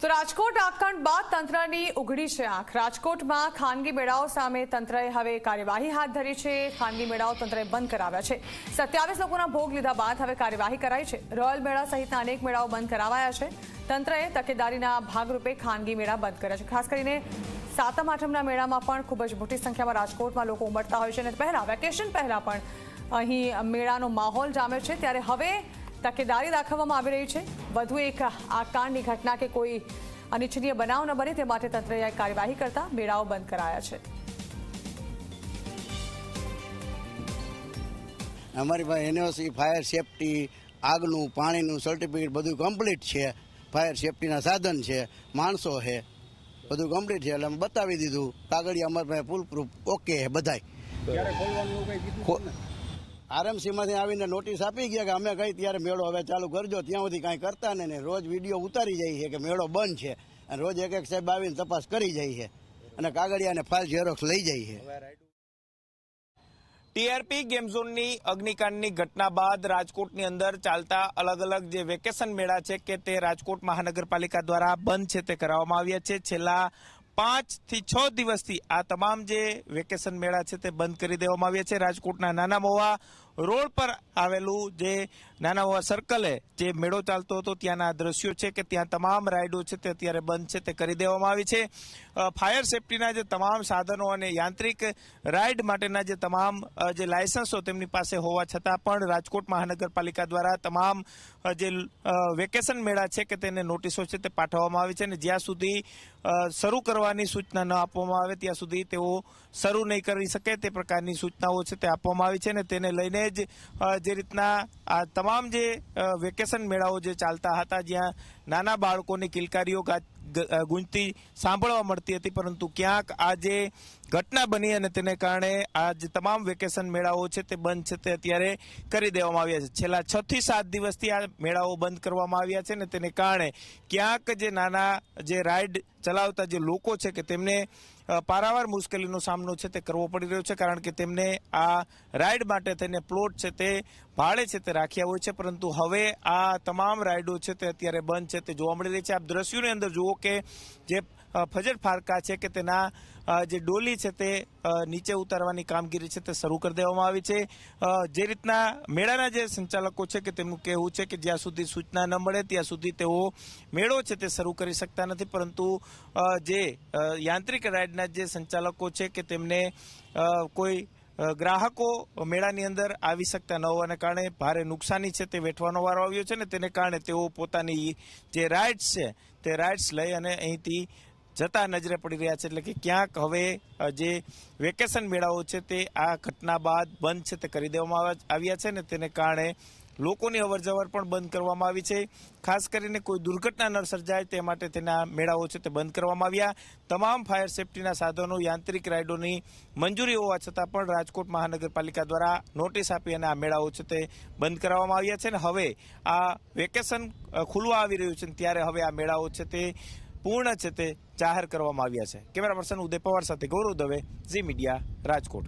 તો રાજકોટ આકાંડ બાદ તંત્રની ઉઘડી છે આંખ. રાજકોટમાં ખાનગી મેળાઓ સામે તંત્રએ હવે કાર્યવાહી હાથ ધરી છે. ખાનગી મેળાઓ તંત્રએ બંધ કરાવ્યા છે. સત્યાવીસ લોકોના ભોગ લીધા બાદ હવે કાર્યવાહી કરાઈ છે. રોયલ મેળા સહિતના અનેક મેળાઓ બંધ કરાવાયા છે. તંત્રએ તકેદારીના ભાગરૂપે ખાનગી મેળા બંધ કર્યા છે. ખાસ કરીને સાતમ આઠમના મેળામાં પણ ખૂબ જ મોટી સંખ્યામાં રાજકોટમાં લોકો ઉમટતા હોય છે. અને પહેલાં, વેકેશન પહેલાં પણ અહીં મેળાનો માહોલ જામે છે. ત્યારે હવે તકેદારી રાખવામાં આવી રહી છે. વધુ એક આ કાંડની ઘટના કે કોઈ અનિચ્છનીય બનાવ ન બને તે માટે તંત્રએ કાર્યવાહી કરતા મેળાઓ બંધ કરાયા છે. અમારી પાસે એનઓસી ફાયર સેફટી આગનું પાણીનું સર્ટિફિકેટ બધું કમ્પ્લીટ છે. ફાયર સેફટીના સાધન છે માણસો છે બધું કમ્પ્લીટ છે. એટલે અમે બતાવી દીધું. કાગળિયા અમારી પાસે ફૂલ પ્રૂફ ઓકે છે બધાય. આરએમસી માંથી આવીને નોટિસ આપી ગયા કે અમે કઈ ત્યારે મેળો હવે ચાલુ કરજો, ત્યાં સુધી કાંઈ કરતા ને ને રોજ વીડિયો ઉતારી જાય છે કે મેળો બંધ છે. અને રોજ એક એક સાહેબ આવીને તપાસ કરી જાય છે. અને કાગળિયાને ફાઇલ ઝેરોક્ષ લઈ જાય છે. ટીઆરપી ગેમ ઝોનની અગ્નિકાંડની ઘટના બાદ રાજકોટની અંદર ચાલતા અલગ અલગ જે વેકેશન મેળા છે કે તે રાજકોટ મહાનગરપાલિકા દ્વારા બંધ છે તે કરાવવામાં આવ્યા છે. છેલ્લા પાંચથી છ દિવસથી આ તમામ જે વેકેશન મેળા છે તે બંધ કરી દેવામાં આવ્યા છે. રાજકોટના નાના મોવા રોડ પર આવેલું જે નાના મોવા સર્કલે જે મેળો ચાલતો હતો, ત્યાંના દ્રશ્યો છે કે ત્યાં તમામ રાઇડો છે તે અત્યારે બંધ છે તે કરી દેવામાં આવી છે. ફાયર સેફટીના જે તમામ સાધનો અને યાંત્રિક રાઇડ માટેના જે તમામ જે લાયસન્સો તેમની પાસે હોવા છતાં પણ રાજકોટ મહાનગરપાલિકા દ્વારા તમામ જે વેકેશન મેળા છે કે તેને નોટિસો છે તે પાઠવવામાં આવી છે અને જ્યાં સુધી શરૂ કરવાની સૂચના ન આપવામાં આવે ત્યાં સુધી તેઓ શરૂ નહીં કરી શકે તે પ્રકારની સૂચનાઓ છે તે આપવામાં આવી છે અને તેને લઈને જ જે રીતના આ તમામ જે વેકેશન મેળાઓ જે ચાલતા હતા જ્યાં નાના બાળકોની કિલકારીઓ ગુંજતી, સાંભળવા મળતી હતી પરંતુ ક્યાંક આ જે ઘટના બની અને તેને કારણે આ જે તમામ વેકેશન મેળાઓ છે તે બંધ છે તે અત્યારે કરી દેવામાં આવ્યા છે. છેલ્લા છ થી સાત દિવસથી આ મેળાઓ બંધ કરવામાં આવ્યા છે ને તેને કારણે ક્યાંક જે નાના જે રાઇડ ચલાવતા જે લોકો છે કે તેમને પારાવાર મુશ્કેલીનો સામનો છે તે કરવો પડી રહ્યો છે કારણ કે તેમને આ રાઇડ માટે થઈને પ્લોટ છે તે ભાડે છે તે રાખ્યા હોય છે પરંતુ હવે આ તમામ રાઇડો છે તે અત્યારે બંધ છે તે જોવા મળી રહી છે. આપ દ્રશ્યોની અંદર જુઓ કે જે ફજર ફારકા છે કે તેના જે ડોલી છે તે નીચે ઉતારવાની કામગીરી છે તે શરૂ કરી દેવામાં આવી છે. જે રીતના મેળાના જે સંચાલકો છે કે તેમનું કહેવું છે કે જ્યાં સુધી સૂચના ન મળે, ત્યાં સુધી તેઓ મેળો છે તે શરૂ કરી શકતા નથી. પરંતુ જે યાંત્રિક રાઇડના જે સંચાલકો છે કે તેમને કોઈ ગ્રાહકો મેળાની અંદર આવી શકતા ન હોવાને કારણે ભારે નુકસાની છે તે વેઠવાનો વારો આવ્યો છે ને તેને કારણે તેઓ પોતાની જે રાઇડ્સ છે તે રાઇડ્સ લઈ અને અહીંથી જતા નજરે પડી રહ્યા છે એટલે કે ક્યાંક હવે જે વેકેશન મેળાઓ છે તે આ ઘટના બાદ બંધ છે તે કરી દેવામાં આવા- આવ્યા છે ને તેને કારણે લોકોની અવરજવર પણ બંધ કરવામાં આવી છે. ખાસ કરીને કોઈ દુર્ઘટના ન સર્જાય તે માટે તેના મેળાઓ છે તે બંધ કરવામાં આવ્યા. તમામ ફાયર સેફટીના સાધનો, યાંત્રિક રાઇડોની મંજૂરી હોવા છતાં પણ રાજકોટ મહાનગરપાલિકા દ્વારા નોટિસ આપી અને આ મેળાઓ છે તે બંધ કરાવવામાં આવ્યા છે ને હવે આ વેકેશન ખુલવા આવી રહ્યું છે ત્યારે હવે આ મેળાઓ છે તે પૂર્ણ છે તે જાહેર કરવામાં આવ્યા છે. કેમેરા પર્સન ઉદય પવાર સાથે ગૌરવ દવે, ઝી મીડિયા, રાજકોટ.